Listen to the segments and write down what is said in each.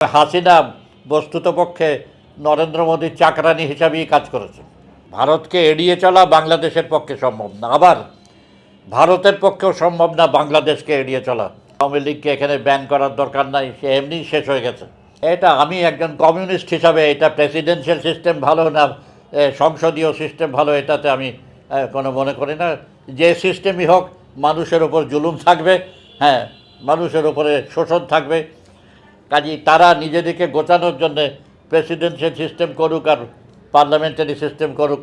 হাসিনা বস্তুতপক্ষে নরেন্দ্র মোদীর চাকরানি হিসাবেই কাজ করেছে ভারতকে এড়িয়ে চলা বাংলাদেশের পক্ষে সম্ভব না। আবার ভারতের পক্ষেও সম্ভব না বাংলাদেশকে এড়িয়ে চলা। আওয়ামী লীগকে এখানে ব্যান করার দরকার নাই, সে এমনিই শেষ হয়ে গেছে। এটা আমি একজন কমিউনিস্ট হিসাবে, এটা প্রেসিডেন্সিয়াল সিস্টেম ভালো না সংসদীয় সিস্টেম ভালো, এটাতে আমি কোনো মনে করি না। যে সিস্টেমই হোক, মানুষের ওপর জুলুম থাকবে হ্যাঁ মানুষের ওপরে শোষণ থাকবে। কাজেই তারা নিজেদেরকে গোছানোর জন্যে প্রেসিডেন্সিয়াল সিস্টেম করুক আর পার্লামেন্টারি সিস্টেম করুক,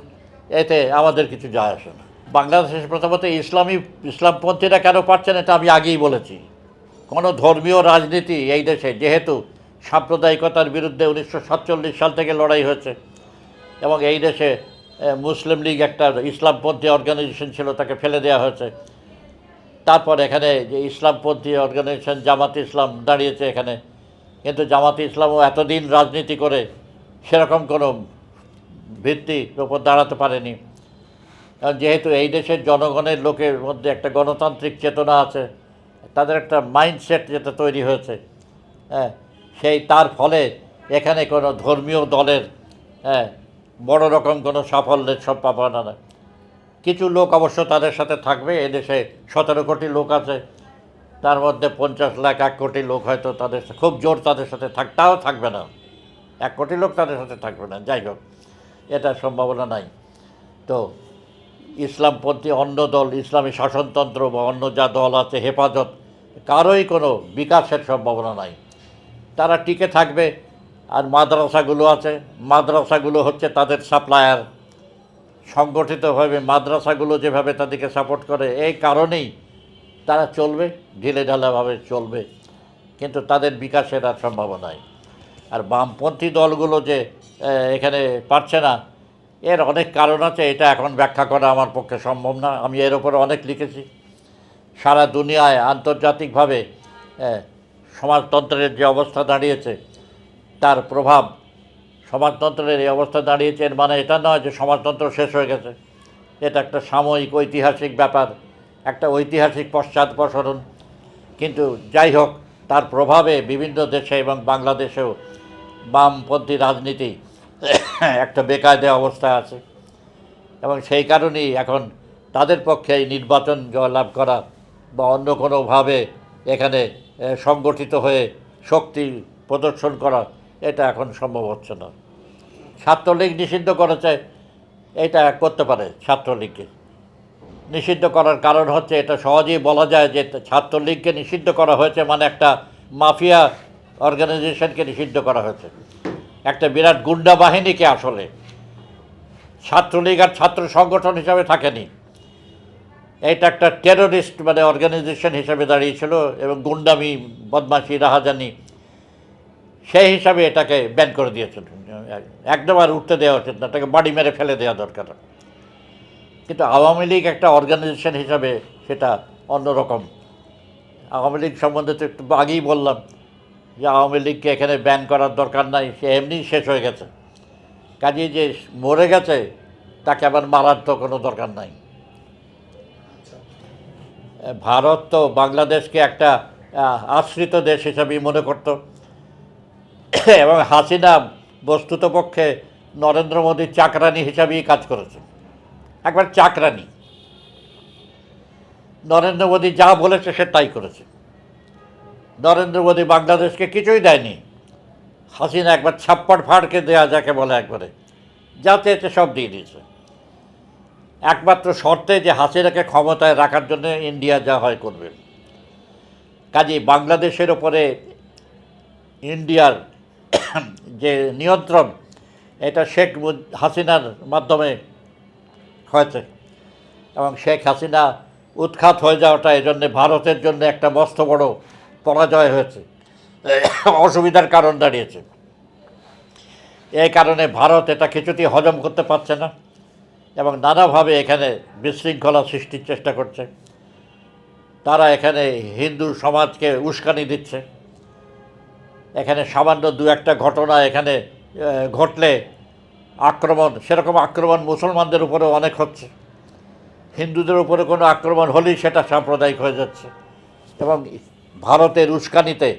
এতে আমাদের কিছু যায় আসে না। বাংলাদেশের প্রথমত ইসলামী, ইসলামপন্থীরা কেন পারছেন এটা আমি আগেই বলেছি। কোনো ধর্মীয় রাজনীতি এই দেশে যেহেতু সাম্প্রদায়িকতার বিরুদ্ধে উনিশশো সাতচল্লিশ সাল থেকে লড়াই হয়েছে এবং এই দেশে মুসলিম লীগ একটা ইসলামপন্থী অর্গানাইজেশন ছিল, তাকে ফেলে দেওয়া হয়েছে। তারপর এখানে যে ইসলামপন্থী অর্গানাইজেশন জামাত ইসলাম দাঁড়িয়েছে এখানে কিন্তু জামাত ইসলামও এতদিন রাজনীতি করে সেরকম কোনো ভিত্তির ওপর দাঁড়াতে পারেনি। কারণ যেহেতু এই দেশের জনগণের লোকের মধ্যে একটা গণতান্ত্রিক চেতনা আছে, তাদের একটা মাইন্ডসেট যেটা তৈরি হয়েছে হ্যাঁ সেই তার ফলে এখানে কোনো ধর্মীয় দলের হ্যাঁ বড় রকম কোনো সাফল্যের সম্ভাবনা না। কিছু লোক অবশ্য তাদের সাথে থাকবে, এদেশে সতেরো কোটি লোক আছে তার মধ্যে পঞ্চাশ লাখ, এক কোটি লোক হয়তো তাদের খুব জোর তাদের সাথে থাক তাও থাকবে না। এক কোটি লোক তাদের সাথে থাকবে না। যাই হোক এটা সম্ভাবনা নাই। তো ইসলামপন্থী অন্য দল, ইসলামী শাসনতন্ত্র বা অন্য যা দল আছে, হেফাজত, কারোই কোনো বিকাশের সম্ভাবনা নাই। তারা টিকে থাকবে। আর মাদ্রাসাগুলো আছে। মাদ্রাসাগুলো হচ্ছে তাদের সাপ্লায়ার। সংগঠিতভাবে মাদ্রাসাগুলো যেভাবে তাদেরকে সাপোর্ট করে, এই কারণেই তারা চলবে, ঢিলে ঢালাভাবে চলবে, কিন্তু তাদের বিকাশের আর সম্ভাবনা নাই। আর বামপন্থী দলগুলো যে এখানে পারছে না, এর অনেক কারণ আছে, এটা এখন ব্যাখ্যা করা আমার পক্ষে সম্ভব না। আমি এর উপরে অনেক লিখেছি। সারা দুনিয়ায় আন্তর্জাতিকভাবে সমাজতন্ত্রের যে অবস্থা দাঁড়িয়েছে, তার প্রভাব সমাজতন্ত্রের এই অবস্থা দাঁড়িয়েছে, এর মানে এটা নয় যে সমাজতন্ত্র শেষ হয়ে গেছে। এটা একটা সাময়িক ঐতিহাসিক ব্যাপার। একটা ঐতিহাসিক পশ্চাৎপসরণ কিন্তু যাই হোক, তার প্রভাবে বিভিন্ন দেশে এবং বাংলাদেশেও বামপন্থী রাজনীতি একটা বেকায়দা অবস্থা আছে। এবং সেই কারণেই এখন তাদের পক্ষে এই নির্বাচন জয়লাভ করা বা অন্য কোনোভাবে এখানে সংগঠিত হয়ে শক্তি প্রদর্শন করা, এটা এখন সম্ভব হচ্ছে না। ছাত্রলীগ নিষিদ্ধ করেছে, এটা করতে পারে ছাত্রলীগকে। নিষিদ্ধ করার কারণ হচ্ছে, এটা সহজেই বলা যায় যে ছাত্রলীগকে নিষিদ্ধ করা হয়েছে মানে একটা মাফিয়া অর্গানাইজেশনকে নিষিদ্ধ করা হয়েছে। একটা বিরাট গুন্ডা বাহিনীকে আসলে। ছাত্রলীগ আর ছাত্র সংগঠন হিসাবে থাকেনি। এটা একটা টেরোরিস্ট মানে অর্গানাইজেশন হিসাবে দাঁড়িয়েছিল এবং গুন্ডামি, বদমাশি, রাহাজানি, সেই হিসাবে এটাকে ব্যান করে দিয়েছেন একদম আর উঠতে দেওয়া উচিত না। এটাকে বাড়ি মেরে ফেলে দেওয়া দরকার। কিন্তু আওয়ামী লীগ একটা অর্গানাইজেশন হিসাবে সেটা অন্যরকম। আওয়ামী লীগ সম্বন্ধে তো একটু আগেই বললাম যে আওয়ামী লীগকে এখানে ব্যান করার দরকার নাই, সে এমনিই শেষ হয়ে গেছে। কাজেই যে মরে গেছে, তাকে আবার মারার তো কোনো দরকার নাই। ভারত তো বাংলাদেশকে একটা আশ্রিত দেশ হিসাবেই মনে করত। এবং হাসিনা বস্তুতপক্ষে নরেন্দ্র মোদীর চাকরানি হিসাবেই কাজ করেছে। একবার চাকরানি। নরেন্দ্র মোদী যা বলেছে সে তাই করেছে। নরেন্দ্র মোদী বাংলাদেশকে কিছুই দেয়নি। হাসিনা একবার ছাপ্পড় ফাড়কে দেওয়া যাকে বলে একবারে। যা চেয়েছে সব দিয়ে দিয়েছে। একমাত্র শর্তে যে হাসিনাকে ক্ষমতায় রাখার জন্য ইন্ডিয়া যা হয় করবে। কাজেই বাংলাদেশের ওপরে ইন্ডিয়ার যে নিয়ন্ত্রণ, এটা শেখ হাসিনার মাধ্যমে হয়েছে। এবং শেখ হাসিনা উৎখাত হয়ে যাওয়াটা এই জন্যে ভারতের জন্য একটা মস্ত বড় পরাজয় হয়েছে। অসুবিধার কারণ দাঁড়িয়েছে। এই কারণে ভারত এটা কিছুতেই হজম করতে পারছে না এবং নানাভাবে এখানে বিশৃঙ্খলা সৃষ্টির চেষ্টা করছে। তারা এখানে হিন্দু সমাজকে উস্কানি দিচ্ছে। এখানে সামান্য দু একটা ঘটনা এখানে ঘটলে আক্রমণ, সেরকম আক্রমণ মুসলমানদের উপরে অনেক হচ্ছে। হিন্দুদের উপরে কোনো আক্রমণ হলেই সেটা সাম্প্রদায়িক হয়ে যাচ্ছে। এবং ভারতের উস্কানিতে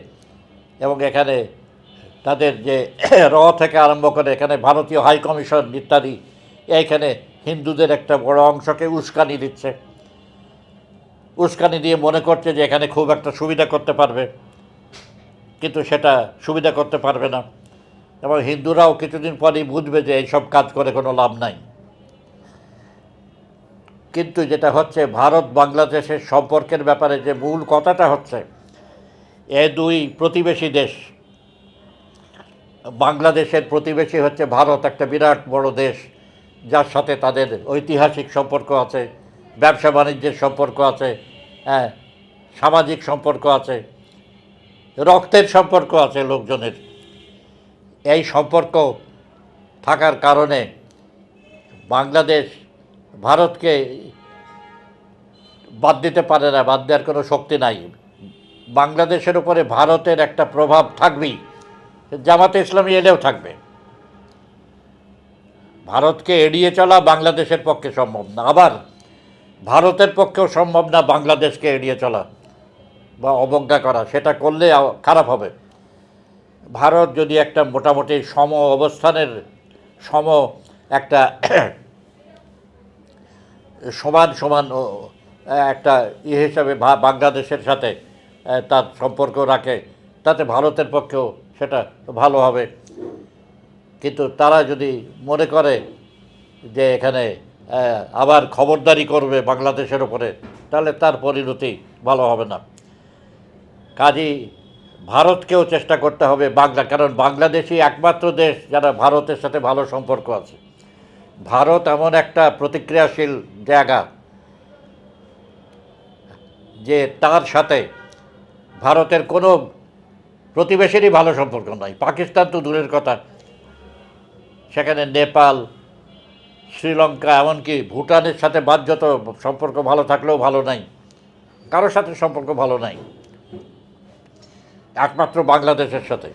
এবং এখানে তাদের যে র থেকে আরম্ভ করে এখানে ভারতীয় হাই কমিশন ইত্যাদি, এইখানে হিন্দুদের একটা বড় অংশকে উস্কানি দিচ্ছে। উস্কানি দিয়ে মনে করছে যে এখানে খুব একটা সুবিধা করতে পারবে। কিন্তু সেটা সুবিধা করতে পারবে না। এবং হিন্দুরাও কিছুদিন পরেই বুঝবে যে এইসব কাজ করে কোনো লাভ নাই। কিন্তু যেটা হচ্ছে, ভারত বাংলাদেশের সম্পর্কের ব্যাপারে যে মূল কথাটা হচ্ছে, এ দুই প্রতিবেশী দেশ, বাংলাদেশের প্রতিবেশী হচ্ছে ভারত, একটা বিরাট বড় দেশ, যার সাথে তাদের ঐতিহাসিক সম্পর্ক আছে, ব্যবসা বাণিজ্যের সম্পর্ক আছে হ্যাঁ সামাজিক সম্পর্ক আছে, রক্তের সম্পর্ক আছে লোকজনের। এই সম্পর্ক থাকার কারণে বাংলাদেশ ভারতকে বাদ দিতে পারে না, বাদ দেওয়ার কোনো শক্তি নাই। বাংলাদেশের উপরে ভারতের একটা প্রভাব থাকবেই, জামাতে ইসলামী এলেও থাকবে। ভারতকে এড়িয়ে চলা বাংলাদেশের পক্ষে সম্ভব না, আবার ভারতের পক্ষেও সম্ভব না বাংলাদেশকে এড়িয়ে চলা বা অবজ্ঞা করা, সেটা করলে খারাপ হবে। ভারত যদি একটা মোটামুটি সম অবস্থানের, সম একটা সমান সমান একটা ই হিসাবে বাংলাদেশের সাথে তার সম্পর্ক রাখে, তাতে ভারতের পক্ষেও সেটা ভালো হবে। কিন্তু তারা যদি মনে করে যে এখানে আবার খবরদারি করবে বাংলাদেশের ওপরে তাহলে তার পরিণতি ভালো হবে না। কাজেই ভারতকেও চেষ্টা করতে হবে বাংলা, কারণ বাংলাদেশই একমাত্র দেশ যারা ভারতের সাথে ভালো সম্পর্ক আছে। ভারত এমন একটা প্রতিক্রিয়াশীল জায়গা যে তার সাথে ভারতের কোনো প্রতিবেশীরই ভালো সম্পর্ক নাই। পাকিস্তান তো দূরের কথা। সেখানে নেপাল, শ্রীলঙ্কা, এমনকি ভুটানের সাথে বাধ্যত সম্পর্ক ভালো থাকলেও ভালো নাই। কারোর সাথে সম্পর্ক ভালো নাই। একমাত্র বাংলাদেশের সাথে।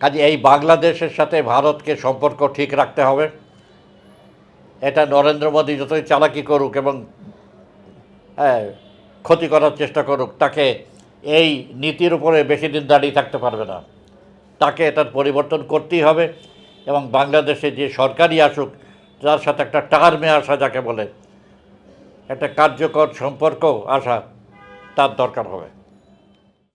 কাজে এই বাংলাদেশের সাথে ভারতকে সম্পর্ক ঠিক রাখতে হবে। এটা নরেন্দ্র মোদী যতই চালাকি করুক এবং হ্যাঁ, ক্ষতি করার চেষ্টা করুক তাকে এই নীতির উপরে বেশি দিন দাঁড়িয়ে থাকতে পারবে না। তাকে এটার পরিবর্তন করতেই হবে এবং বাংলাদেশে যে সরকারই আসুক তার সাথে একটা টার্মে আসা যাকে বলে একটা কার্যকর সম্পর্ক আসা তার দরকার হবে।